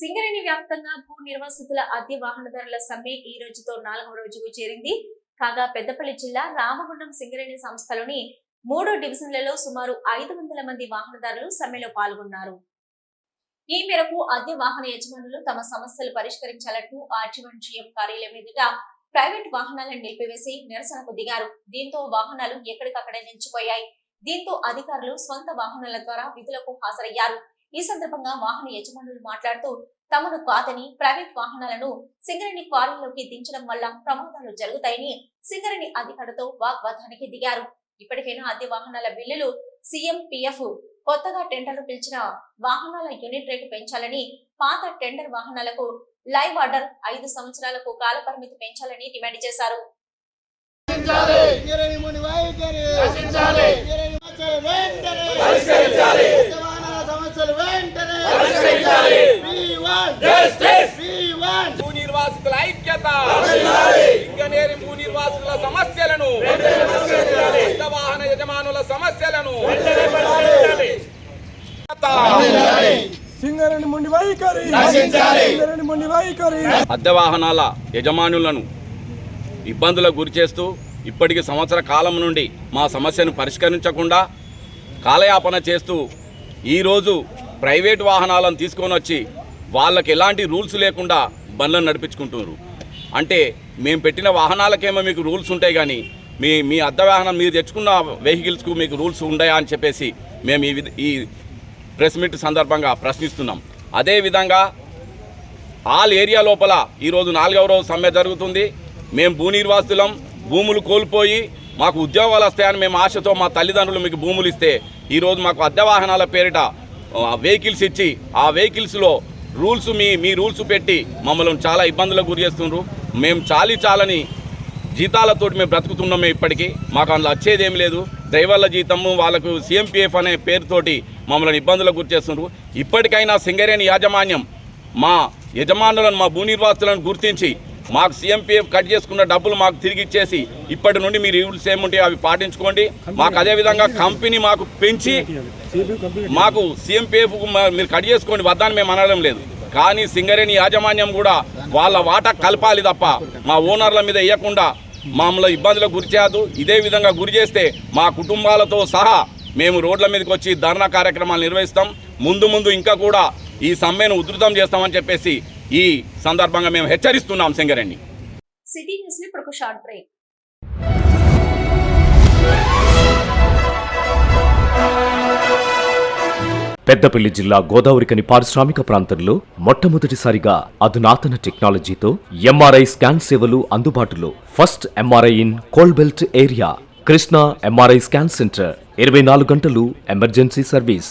సింగరేణి వ్యాప్తంగా భూ నిర్వాసితుల అద్దె వాహనదారుల సమ్మె ఈ రోజుతో నాలుగవ రోజుకు చేరింది. కాగా పెద్దపల్లి జిల్లా రామగుండం సింగరేణి సంస్థలోని మూడో డివిజన్లలో సుమారు ఐదు వందల మంది వాహనదారులు సమ్మెలో పాల్గొన్నారు. ఈ మేరకు అద్దె వాహన యజమానులు తమ సమస్యలు పరిష్కరించాలంటూ ఆర్జీవన్జీఎం కార్యాలయం ఎదుట ప్రైవేట్ వాహనాలను నిలిపివేసి నిరసనకు దిగారు. దీంతో వాహనాలు ఎక్కడికక్కడే నిలిచిపోయాయి. దీంతో అధికారులు స్వంత వాహనాల ద్వారా విధులకు హాజరయ్యారు. ఈ సందర్భంగా వాహన యజమానులు మాట్లాడుతూ తమను కాదని ప్రైవేట్ వాహనాలను సింగరేణి క్వారీలోకి దించడం వల్ల ప్రమాదాలు జరుగుతాయని సింగరేణి అధికారులతో వాగ్వాదానికి దిగారు. ఇప్పటికైనా అద్దె వాహనాల బిల్లులు సీఎం పిఎఫ్ కొత్తగా టెండర్లు పిలిచిన వాహనాల యూనిట్ రేటు పెంచాలని పాత టెండర్ వాహనాలకు లైవ్ ఆర్డర్ ఐదు సంవత్సరాలకు కాల పరిమితి పెంచాలని డిమాండ్ చేశారు సింగరేణి ముని వైఖరి సింగరేణి సమస్యలు వెంటనే వాహనాల సమస్యలు వెంటనే We want We want భూ నిర్వాసితుల ఐక్యత. ఇంగనేరి భూ నిర్వాసితుల సమస్యలను. వాహన యజమానుల సమస్యలను. అద్దె వాహనాల యజమానులను ఇబ్బందులకు గురి చేస్తూ ఇప్పటికి సంవత్సర కాలం నుండి మా సమస్యను పరిష్కరించకుండా కాలయాపన చేస్తూ ఈరోజు ప్రైవేట్ వాహనాలను తీసుకొని వచ్చి వాళ్ళకి ఎలాంటి రూల్స్ లేకుండా బండ్లను నడిపించుకుంటున్నారు. అంటే మేము పెట్టిన వాహనాలకేమో మీకు రూల్స్ ఉంటాయి కానీ మీ మీ అద్దె వాహనం మీరు తెచ్చుకున్న వెహికల్స్కు మీకు రూల్స్ ఉన్నాయా అని చెప్పేసి మేము ఈ ఈ ప్రెస్ మీట్ సందర్భంగా ప్రశ్నిస్తున్నాం. అదేవిధంగా ఆల్ ఏరియా లోపల ఈరోజు నాలుగవ రోజు సమ్మె జరుగుతుంది. మేము భూ నిర్వాసితులం భూములు కోల్పోయి మాకు ఉద్యోగాలు వస్తాయని మేము ఆశతో మా తల్లిదండ్రులు మీకు భూములు ఇస్తే ఈరోజు మాకు అద్దె వాహనాల పేరిట వెహికల్స్ ఇచ్చి ఆ వెహికల్స్లో రూల్స్ మీ మీ రూల్స్ పెట్టి మమ్మల్ని చాలా ఇబ్బందులకు గురి చేస్తున్నారు మేము చాలి చాలని జీతాలతోటి మేము బ్రతుకుతున్నాం ఇప్పటికీ. మాకు అందులో వచ్చేది ఏం లేదు. డ్రైవర్ల జీతము వాళ్ళకు సీఎంపీఎఫ్ అనే పేరుతోటి మమ్మల్ని ఇబ్బందులకు గురి చేస్తున్నారు ఇప్పటికైనా సింగరేణి యాజమాన్యం మా యజమానులను మా భూ నిర్వాసులను గుర్తించి మాకు సీఎంపీఎఫ్ కట్ చేసుకున్న డబ్బులు మాకు తిరిగి ఇచ్చేసి ఇప్పటి నుండి మీరు రూల్స్ ఏముంటాయో అవి పాటించుకోండి. మాకు అదేవిధంగా కంపెనీ మాకు పెంచి మాకు సీఎంపీఎఫ్ మీరు కట్ చేసుకోండి వద్దని మేము అనడం లేదు. కానీ సింగరేణి యాజమాన్యం కూడా వాళ్ళ వాటా కలపాలి తప్ప మా ఓనర్ల మీద వేయకుండా మమ్మల్ని ఇబ్బందులకు గురి చేయదు ఇదే విధంగా గురి చేస్తే మా కుటుంబాలతో సహా మేము రోడ్ల మీదకి వచ్చి ధర్నా కార్యక్రమాలు నిర్వహిస్తాం. ముందు ముందు ఇంకా కూడా ఈ సమ్మెను ఉధృతం చేస్తామని చెప్పేసి ఈ సందర్భంగా మేము హెచ్చరిస్తున్నాం సింగరేణి. సిటీ న్యూస్లో ఇప్పుడు ఒక షార్ట్ బ్రేక్. పెద్దపల్లి జిల్లా గోదావరికని పారిశ్రామిక ప్రాంతంలో మొట్టమొదటిసారిగా అధునాతన టెక్నాలజీతో ఎంఆర్ఐ స్కాన్ సేవలు అందుబాటులో. First MRI in coal belt area. Krishna MRI scan centre. ఇరవై నాలుగు గంటలు emergency service.